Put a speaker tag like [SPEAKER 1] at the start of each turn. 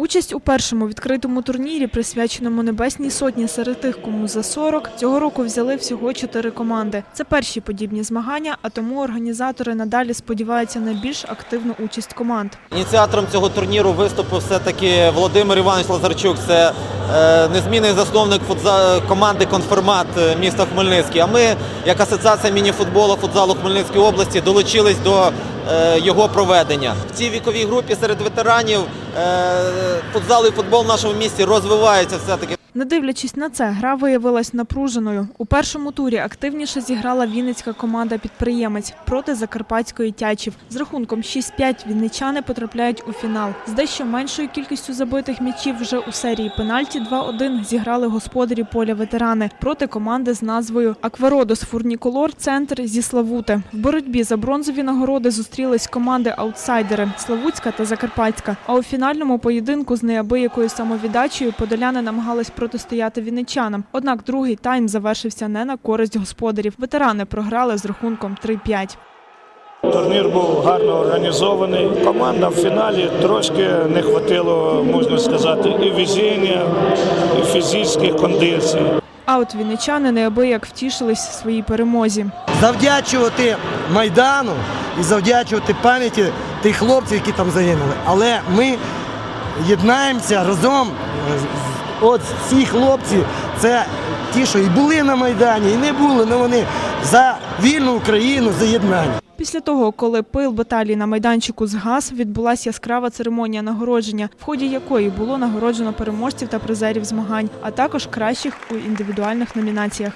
[SPEAKER 1] Участь у першому відкритому турнірі, присвяченому Небесній сотні серед тих, кому за 40, цього року взяли всього чотири команди. Це перші подібні змагання, а тому організатори надалі сподіваються на більш активну участь команд.
[SPEAKER 2] Ініціатором цього турніру виступив все-таки Володимир Іванович Лазарчук. Це е, незмінний засновник команди Конформат міста Хмельницький. А ми, як асоціація мініфутболу футзалу Хмельницької області, долучились до його проведення. В цій віковій групі серед ветеранів е, футзал і футбол в нашому місті розвиваються все-таки.
[SPEAKER 1] Не дивлячись на це, гра виявилась напруженою. У першому турі активніше зіграла вінницька команда підприємець проти закарпатської тячів. З рахунком 6-5 вінничани потрапляють у фінал. З дещо меншою кількістю забитих м'ячів вже у серії пенальті 2-1 зіграли господарі поля ветерани проти команди з назвою Аквародос Фурніколор Центр зі Славути. В боротьбі за бронзові нагороди зустрілись команди аутсайдери Славутська та Закарпатська. А у фінальному поєдинку з неабиякою самовіддачею подоляни намагались протистояти вінничанам. Однак другий тайм завершився не на користь господарів. Ветерани програли з рахунком 3-5.
[SPEAKER 3] Турнір був гарно організований. Команда в фіналі трошки не хватило, можна сказати, і везіння, і фізичних кондицій.
[SPEAKER 1] А от вінничани неабияк втішились своїй перемозі.
[SPEAKER 4] завдячувати Майдану і завдячувати пам'яті тих хлопців, які там загинули. Але ми єднаємося разом. От ці хлопці, це ті, що і були на Майдані, і не були, але вони за вільну Україну, за єднання.
[SPEAKER 1] Після того, коли пил баталії на майданчику згас, відбулася яскрава церемонія нагородження, в ході якої було нагороджено переможців та призерів змагань, а також кращих у індивідуальних номінаціях.